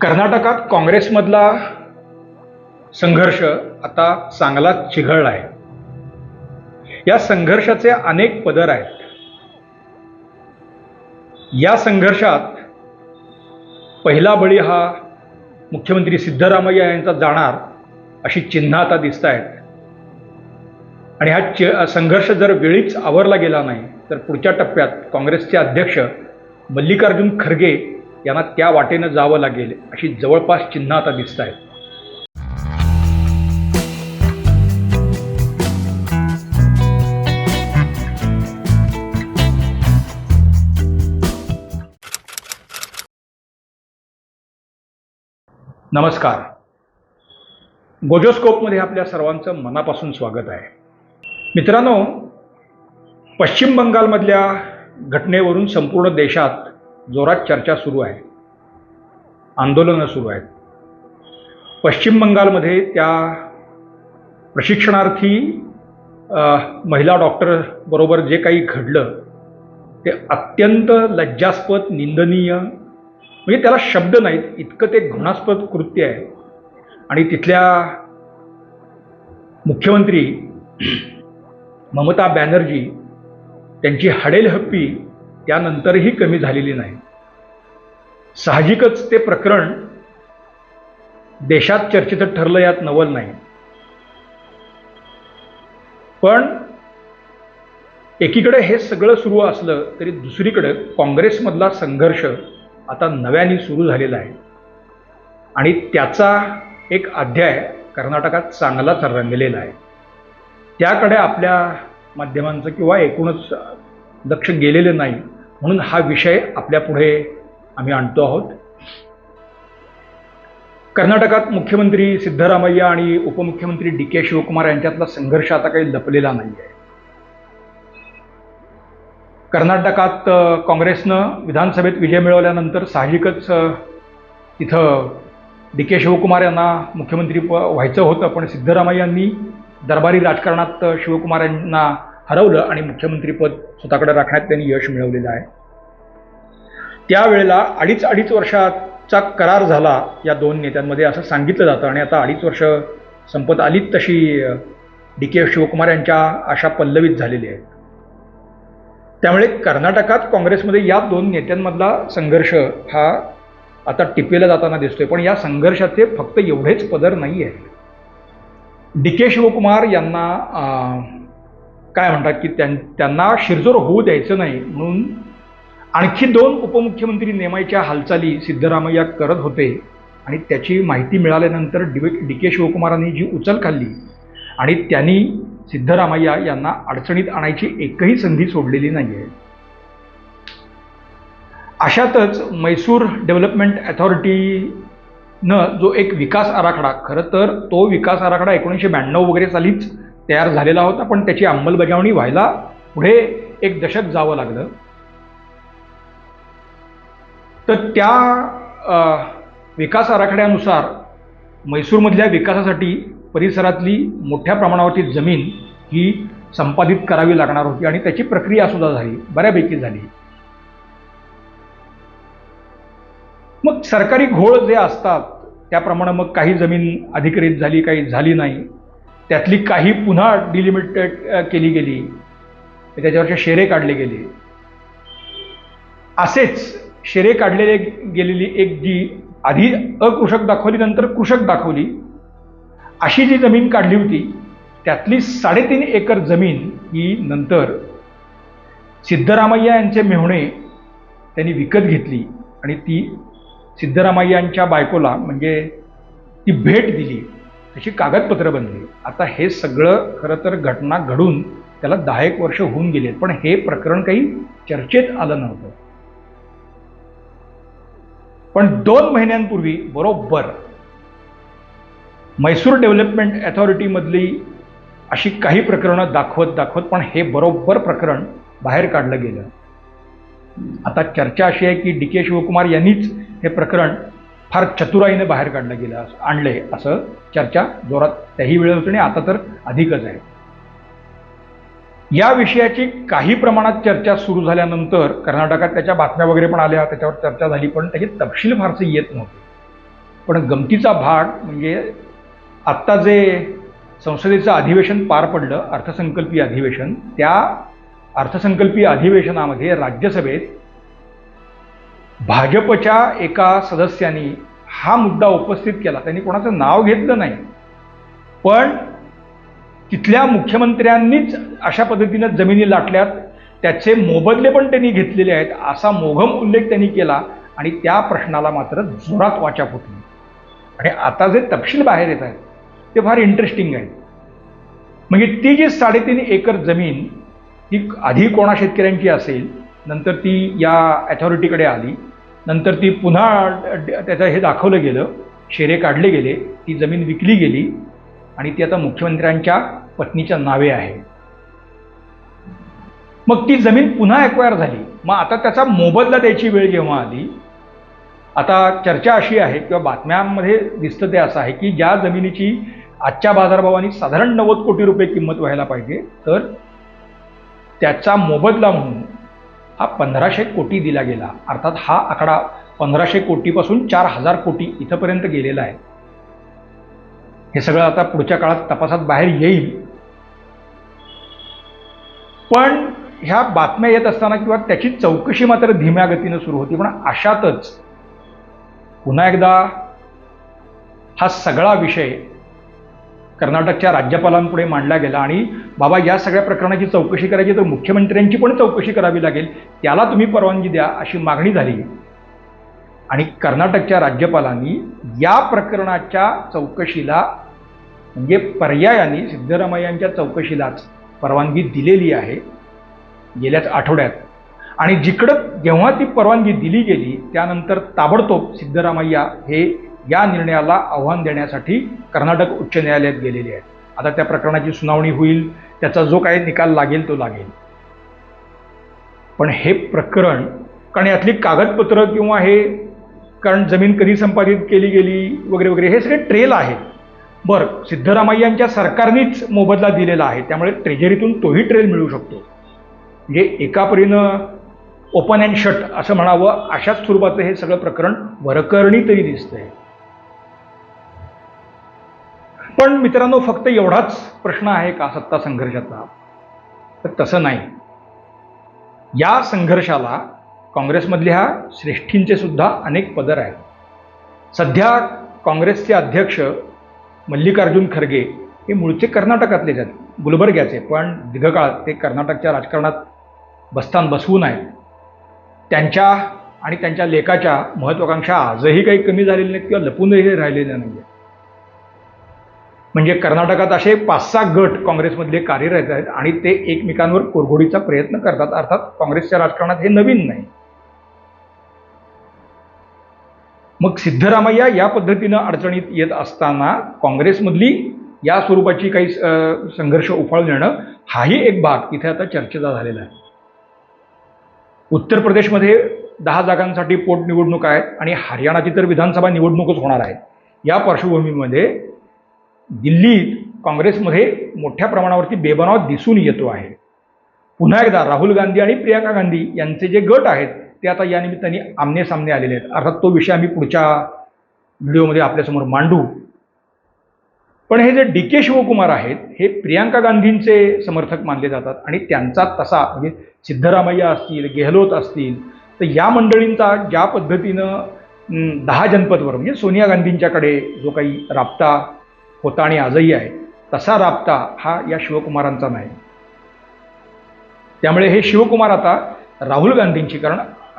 कर्नाटकात काँग्रेसमधला संघर्ष आता चांगला चिघळला आहे. या संघर्षाचे अनेक पदर आहेत. या संघर्षात पहिला बळी हा मुख्यमंत्री सिद्धरामय्या यांचा जाणार अशी चिन्ह आता दिसत आहेत आणि हा चि संघर्ष जर वेळीच आवरला गेला नाही तर पुढच्या टप्प्यात काँग्रेसचे अध्यक्ष मल्लिकार्जुन खरगे यांना त्या वाटेनं जावं लागेल अशी जवळपास चिन्ह आता दिसत आहेत. नमस्कार. गोजोस्कोपमध्ये आपल्या सर्वांचं मनापासून स्वागत आहे. मित्रांनो पश्चिम बंगालमधल्या घटनेवरून संपूर्ण देशात जोरात चर्चा सुरू आहे. आंदोलनं सुरू आहेत. पश्चिम बंगालमध्ये त्या प्रशिक्षणार्थी महिला डॉक्टर बरोबर जे काही घडलं ते अत्यंत लज्जास्पद निंदनीय म्हणजे त्याला शब्द नाहीत इतकं ते घृणास्पद कृत्य आहे. आणि तिथल्या मुख्यमंत्री ममता बॅनर्जी त्यांची हडेलहप्पी त्यानंतरही कमी झालेली नाही. साहजिकच ते प्रकरण देशात चर्चेचं ठरलं यात नवल नाही. पण एकीकडे हे सगळं सुरू असलं तरी दुसरीकडे काँग्रेसमधला संघर्ष आता नव्याने सुरू झालेला आहे. आणि त्याचा एक अध्याय कर्नाटकात चांगलाच रंगलेला आहे. त्याकडे आपल्या माध्यमांचं किंवा एकूणच लक्ष गेलेलं नाही. म्हणून हा विषय आपल्यापुढे आम्ही आणतो आहोत. कर्नाटकात मुख्यमंत्री सिद्धरामय्या आणि उपमुख्यमंत्री डी के शिवकुमार यांच्यातला संघर्ष आता काही लपलेला नाही आहे कर्नाटकात काँग्रेसनं विधानसभेत विजय मिळवल्यानंतर साहजिकच तिथं डी के शिवकुमार यांना मुख्यमंत्री व्हायचं होतं पण सिद्धरामय्यांनी दरबारी राजकारणात शिवकुमार यांना हरवलं आणि मुख्यमंत्रीपद स्वतःकडे राखण्यात त्यांनी यश मिळवलेलं आहे. त्यावेळेला अडीच अडीच वर्षाचा करार झाला या दोन नेत्यांमध्ये असं सांगितलं जातं आणि आता अडीच वर्ष संपत आलीच तशी डी के शिवकुमार यांच्या आशा पल्लवित झालेली आहेत. त्यामुळे कर्नाटकात काँग्रेसमध्ये या दोन नेत्यांमधला संघर्ष हा आता टिपेला जाताना दिसतोय पण या संघर्षाचे फक्त एवढेच पदर नाही आहेत डी के शिवकुमार यांना काय म्हणतात की त्यां त्यांना शिरजोर होऊ द्यायचं नाही म्हणून आणखी दोन उपमुख्यमंत्री नेमायच्या हालचाली सिद्धरामय्या करत होते. आणि त्याची माहिती मिळाल्यानंतर डी डी के शिवकुमारांनी जी उचल खाल्ली आणि त्यांनी सिद्धरामय्या यांना अडचणीत आणायची एकही संधी सोडलेली नाही आहे अशातच मैसूर डेव्हलपमेंट न जो एक विकास आराखडा खरं तर तो विकास आराखडा एकोणीसशे ब्याण्णव वगैरे सालीच तयार झालेला होता पण त्याची अंमलबजावणी व्हायला पुढे एक दशक जावं लागलं. तर त्या विकास आराखड्यानुसार म्हैसूरमधल्या विकासासाठी परिसरातली मोठ्या प्रमाणावरची जमीन ही संपादित करावी लागणार होती आणि त्याची प्रक्रिया सुद्धा झाली बऱ्यापैकी झाली. मग सरकारी घोळ जे असतात त्याप्रमाणे मग काही जमीन अधिकृत झाली काही झाली नाही. त्यातली काही पुन्हा डिलिमिटेड केली गेली. त्याच्यावरचे शेरे काढले गेले. असेच शेरे काढलेले गेलेली एक जी आधी अकृषक दाखवली नंतर कृषक दाखवली. अशी जी जमीन काढली होती त्यातली साडेतीन एकर जमीन ही नंतर सिद्धरामय्या यांचे मेहुणे त्यांनी विकत घेतली आणि ती सिद्धरामय्यांच्या बायकोला म्हणजे ती भेट दिली तशी कागदपत्र बनली. आता हे सगळं खरं तर घटना घडून त्याला दहा एक वर्ष होऊन गेले पण हे प्रकरण काही चर्चेत आलं नव्हतं. पण दोन महिन्यांपूर्वी बरोबर मैसूर डेव्हलपमेंट अथॉरिटीमधली अशी काही प्रकरणं दाखवत दाखवत पण हे बरोबर प्रकरण बाहेर काढलं गेलं. आता चर्चा अशी आहे की डी के शिवकुमार यांनीच हे प्रकरण फार चतुराईने बाहेर काढलं गेलं असं असं चर्चा जोरात त्याही वेळेत होती आणि आता तर अधिकच आहे. या विषयाची काही प्रमाणात चर्चा सुरू झाल्यानंतर कर्नाटकात त्याच्या बातम्या वगैरे पण आल्या त्याच्यावर चर्चा झाली पण त्याचे तपशील फारसे येत नव्हते. पण गमतीचा भाग म्हणजे आत्ता जे संसदेचं अधिवेशन पार पडलं अर्थसंकल्पीय अधिवेशन त्या अर्थसंकल्पीय अधिवेशनामध्ये राज्यसभेत भाजपच्या एका सदस्यांनी हा मुद्दा उपस्थित केला. त्यांनी कोणाचं नाव घेतलं नाही. पण तिथल्या मुख्यमंत्र्यांनीच अशा पद्धतीनं जमिनी लाटल्यात. त्याचे मोबदले पण त्यांनी घेतलेले आहेत. असा मोघम उल्लेख त्यांनी केला आणि त्या प्रश्नाला मात्र जोरात वाचा फुटली आणि आता जे तपशील बाहेर येत आहेत ते फार इंटरेस्टिंग आहेत. म्हणजे ती जी साडेतीन एकर जमीन ही आधी कोणा शेतकऱ्यांची असेल नंतर ती या अथॉरिटीकडे आली. नंतर ती पुन्हा त्याचं हे दाखवलं गेलं. शेरे काढले गेले. ती जमीन विकली गेली. आणि ती आता मुख्यमंत्र्यांच्या पत्नीच्या नावे आहे. मग ती जमीन पुन्हा एक्वायर झाली. मग आता त्याचा मोबदला द्यायची वेळ जेव्हा आली आता चर्चा अशी आहे किंवा बातम्यांमध्ये दिसतं ते असं आहे की ज्या जमिनीची आजच्या बाजारभावाने साधारण नव्वद कोटी रुपये किंमत व्हायला पाहिजे तर त्याचा मोबदला म्हणून हा पंधराशे कोटी दिला गेला. अर्थात हा आकडा पंधराशे कोटीपासून चार हजार कोटी इथंपर्यंत गेलेला आहे. हे सगळं आता पुढच्या काळात तपासात बाहेर येईल. पण ह्या बातम्या येत असताना किंवा त्याची चौकशी मात्र धीम्या गतीनं सुरू होती. पण अशातच पुन्हा एकदा हा सगळा विषय कर्नाटकच्या राज्यपालांपुढे मांडला गेला आणि बाबा या सगळ्या प्रकरणाची चौकशी करायची तर मुख्यमंत्र्यांची पण चौकशी करावी लागेल. त्याला तुम्ही परवानगी द्या अशी मागणी झाली. आणि कर्नाटकच्या राज्यपालांनी या प्रकरणाच्या चौकशीला म्हणजे पर्यायाने सिद्धरामय्यांच्या चौकशीलाच परवानगी दिलेली आहे गेल्याच आठवड्यात. आणि जिकडं जेव्हा ती परवानगी दिली गेली त्यानंतर ताबडतोब सिद्धरामय्या हे या निर्णयाला आव्हान देण्यासाठी कर्नाटक उच्च न्यायालयात गेलेले आहेत आता त्या प्रकरणाची सुनावणी होईल त्याचा जो काही निकाल लागेल तो लागेल. पण हे प्रकरण कारण यातली कागदपत्र किंवा हे कारण जमीन कधी संपादित केली गेली वगैरे वगैरे हे सगळे ट्रेल आहे बरं सिद्धरामय्यांच्या सरकारनेच मोबदला दिलेला आहे त्यामुळे ट्रेजरीतून तोही ट्रेल मिळू शकतो. म्हणजे एका परीनं ओपन अँड शट असं म्हणावं अशाच स्वरूपाचं हे सगळं प्रकरण वरकरणी तरी दिसतंय. पण मित्रांनो फक्त एवढाच प्रश्न आहे का सत्ता संघर्षाचा? तर तसं नाही. या संघर्षाला काँग्रेसमधल्या श्रेष्ठींचे सुद्धा अनेक पदर आहेत. सध्या काँग्रेसचे अध्यक्ष मल्लिकार्जुन खरगे हे मूळचे कर्नाटकातलेच आहेत. गुलबर्ग्याचे पण दीर्घकाळ ते कर्नाटकच्या राजकारणात बसतान बसवून आहेत. त्यांच्या आणि त्यांच्या लेखाच्या महत्त्वाकांक्षा आजही काही कमी झालेल्या नाहीत किंवा लपूनही राहिलेल्या नाही आहेत म्हणजे कर्नाटकात असे पाच सहा गट काँग्रेसमधले कार्यरत आहेत आणि ते एकमेकांवर कोरघोडीचा प्रयत्न करतात. अर्थात काँग्रेसच्या राजकारणात हे नवीन नाही. मग सिद्धरामय्या या पद्धतीनं अडचणीत येत असताना काँग्रेसमधली या स्वरूपाची काही संघर्ष उफाळून येणं हाही एक भाग. इथे आता चर्चेचा झालेला आहे. उत्तर प्रदेशमध्ये दहा जागांसाठी पोटनिवडणूक आहेत आणि हरियाणाची तर विधानसभा निवडणूकच होणार आहे. या पार्श्वभूमीमध्ये दिल्लीत काँग्रेसमध्ये मोठ्या प्रमाणावरती बेबनाव दिसून येतो आहे. पुन्हा एकदा राहुल गांधी आणि प्रियांका गांधी यांचे जे गट आहेत ते आता या निमित्ताने आमने सामने आलेले आहेत. अर्थात तो विषय आम्ही पुढच्या व्हिडिओमध्ये आपल्यासमोर मांडू. पण हे जे डी के शिवकुमार आहेत हे प्रियांका गांधींचे समर्थक मानले जातात आणि त्यांचा तसा म्हणजे सिद्धरामय्या असतील गेहलोत असतील तर या मंडळींचा ज्या पद्धतीनं दहा जनपदवर म्हणजे सोनिया गांधींच्याकडे जो काही राबता होता आणि आजही आहे. तसा राबता हा या शिवकुमारांचा नाही. त्यामुळे हे शिवकुमार आता राहुल गांधींची कारण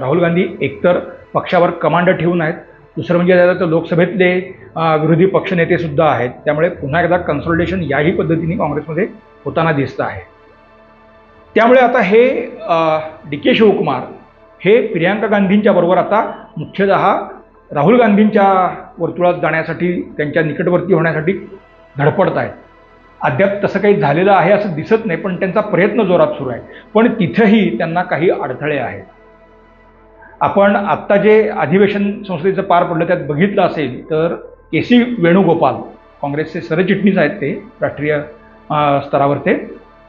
राहुल गांधी एकतर पक्षावर कमांड ठेवून आहेत. दुसरं म्हणजे तर लोकसभेतले विरोधी पक्षनेतेसुद्धा आहेत. त्यामुळे पुन्हा एकदा कन्सल्टेशन याही पद्धतीने काँग्रेसमध्ये होताना दिसतं आहे. त्यामुळे आता हे डी के शिवकुमार हे प्रियांका गांधींच्या बरोबर आता मुख्यतः राहुल गांधींच्या वर्तुळात जाण्यासाठी त्यांच्या निकटवर्ती होण्यासाठी धडपडत आहेत. अद्याप तसं काही झालेलं आहे असं दिसत नाही पण त्यांचा प्रयत्न जोरात सुरू आहे. पण तिथंही त्यांना काही अडथळे आहेत. आपण आत्ता जे अधिवेशन संसदेचं पार पडलं त्यात बघितलं असेल तर के सी वेणुगोपाल काँग्रेसचे सरचिटणीस आहेत ते राष्ट्रीय स्तरावर ते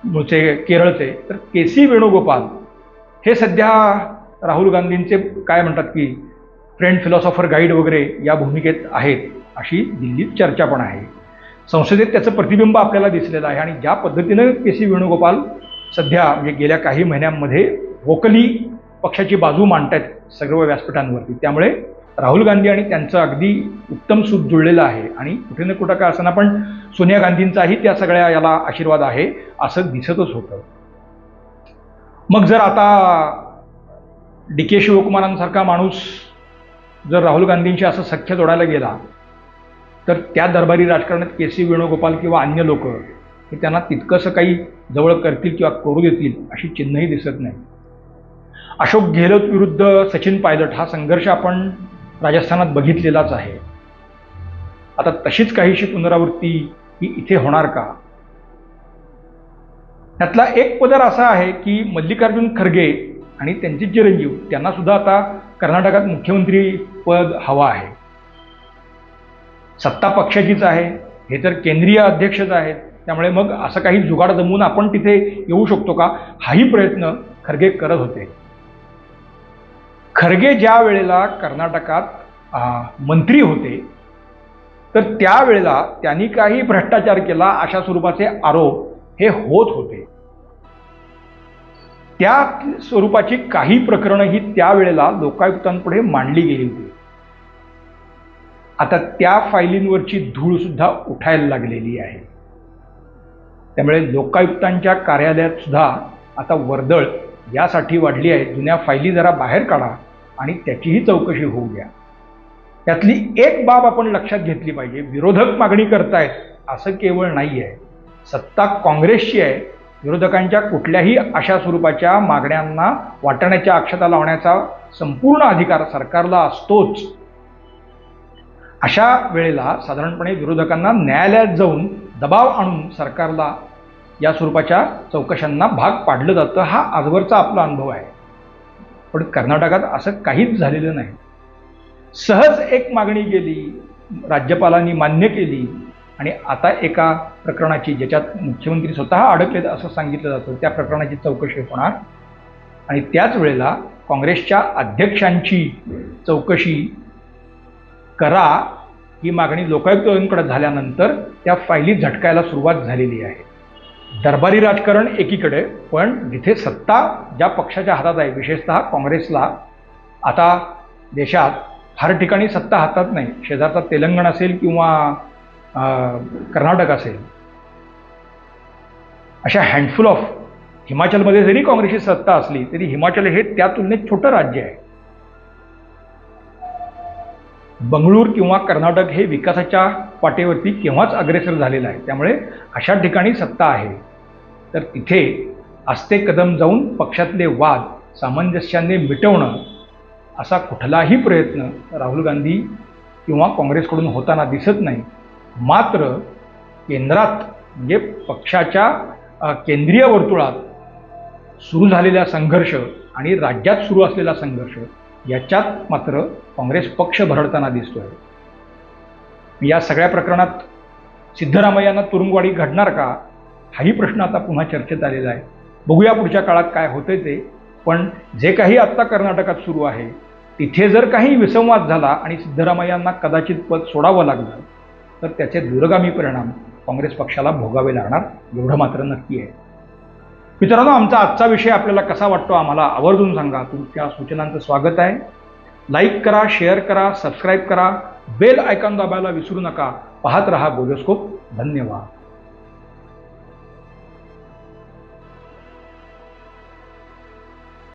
मूळचे केरळचे तर के सी वेणुगोपाल हे सध्या राहुल गांधींचे काय म्हणतात की फ्रेंड फिलॉसॉफर गाईड वगैरे या भूमिकेत आहेत अशी दिल्लीत चर्चा पण आहे. संसदेत त्याचं प्रतिबिंब आपल्याला दिसलेलं आहे आणि ज्या पद्धतीनं के सी वेणुगोपाल सध्या म्हणजे गेल्या काही महिन्यांमध्ये वोकली पक्षाची बाजू मांडतायत सर्व व्यासपीठांवरती त्यामुळे राहुल गांधी आणि त्यांचं अगदी उत्तम सूत जुळलेलं आहे आणि कुठे ना कुठं का असताना पण सोनिया गांधींचाही त्या सगळ्या याला आशीर्वाद आहे असं दिसतच होतं. मग जर आता डी के शिवकुमारांसारखा माणूस जर राहुल गांधींशी असं सख्य जोडायला गेला तर त्या दरबारी राजकारणात के सी वेणुगोपाल किंवा अन्य लोक हे त्यांना तितकंसं काही जवळ करतील किंवा करू देतील अशी चिन्हही दिसत नाही. अशोक गेहलोत विरुद्ध सचिन पायलट हा संघर्ष आपण राजस्थानात बघितलेलाच आहे. आता तशीच काहीशी पुनरावृत्ती ही इथे होणार का? त्यातला एक पदर असा आहे की मल्लिकार्जुन खरगे आणि त्यांचे चिरंजीव त्यांना सुद्धा आता कर्नाटकात मुख्यमंत्री पद हवा आहे. सत्ता पक्षाचीच आहे हे तर केंद्रीय अध्यक्षच आहेत. त्यामुळे मग असं काही जुगाड जमवून आपण तिथे येऊ शकतो का? हाही प्रयत्न खरगे करत होते. खरगे ज्या वेळेला कर्नाटकात मंत्री होते तर त्यावेळेला त्यांनी काही भ्रष्टाचार केला अशा स्वरूपाचे आरोप हे होत होते. त्या स्वरूपाची काही प्रकरणं ही त्यावेळेला लोकायुक्तांपुढे मांडली गेली होती. आता त्या फायलींवरची धूळ सुद्धा उठायला लागलेली आहे. त्यामुळे लोकायुक्तांच्या कार्यालयात सुद्धा आता वर्दळ यासाठी वाढली आहे. जुन्या फायली जरा बाहेर काढा आणि त्याचीही चौकशी होऊ द्या. त्यातली एक बाब आपण लक्षात घेतली पाहिजे. विरोधक मागणी करतायत असं केवळ नाही आहे सत्ता काँग्रेसची आहे. विरोधकांच्या कुठल्याही अशा स्वरूपाच्या मागण्यांना वाटण्याच्या अक्षता लावण्याचा संपूर्ण अधिकार सरकारला असतोच. अशा वेळेला साधारणपणे विरोधकांना न्यायालयात जाऊन दबाव आणून सरकारला या स्वरूपाच्या चौकशांना भाग पाडलं जातं हा आजवरचा आपला अनुभव आहे. पण कर्नाटकात असं काहीच झालेलं नाही. सहज एक मागणी केली राज्यपालांनी मान्य केली आणि आता एका प्रकरणाची ज्याच्यात मुख्यमंत्री स्वतः अडकलेत असं सांगितलं जातं त्या प्रकरणाची चौकशी होणार. आणि त्याच वेळेला काँग्रेसच्या अध्यक्षांची चौकशी करा ही मागणी लोकायुक्तांकडे झाल्यानंतर त्या फायली झटकायला सुरुवात झालेली आहे. दरबारी राजकारण एकीकडे पण जिथे सत्ता ज्या पक्षाच्या हातात आहे विशेषतः काँग्रेसला आता देशात फार ठिकाणी सत्ता हातात नाही. शेजारचा तेलंगण असेल किंवा कर्नाटक असेल. अशा हँडफुल ऑफ हिमाचलमध्ये जरी काँग्रेसची सत्ता असली तरी हिमाचल हे त्या तुलनेत छोटं राज्य आहे. बंगळूर किंवा कर्नाटक हे विकासाच्या पाटेवरती केव्हाच अग्रेसर झालेलं आहे. त्यामुळे अशा ठिकाणी सत्ता आहे. तर तिथे आस्ते कदम जाऊन पक्षातले वाद सामंजस्याने मिटवणं असा कुठलाही प्रयत्न राहुल गांधी किंवा काँग्रेसकडून होताना दिसत नाही. मात्र केंद्रात म्हणजे पक्षाच्या केंद्रीय वर्तुळात सुरू झालेला संघर्ष आणि राज्यात सुरू असलेला संघर्ष याच्यात मात्र काँग्रेस पक्ष भरडताना दिसतोय. या सगळ्या प्रकरणात सिद्धरामय्यांना तुरुंगवाडी घडणार का हाही प्रश्न आता पुन्हा चर्चेत आलेला आहे. बघूया पुढच्या काळात काय होते ते. पण जे काही आत्ता कर्नाटकात सुरू आहे तिथे जर काही विसंवाद झाला आणि सिद्धरामय्यांना कदाचित पद सोडावं लागलं तर त्याचे दूरगामी परिणाम काँग्रेस पक्षाला भोगावे लागणार एवढं मात्र नक्की आहे. मित्रांनो आमचा आजचा विषय आपल्याला कसा वाटतो आम्हाला आवर्जून सांगा. तुमच्या सूचनांचं स्वागत आहे. लाईक करा शेअर करा सबस्क्राईब करा. बेल आयकॉन दाबायला विसरू नका. पाहत रहा गोलोस्कोप धन्यवाद.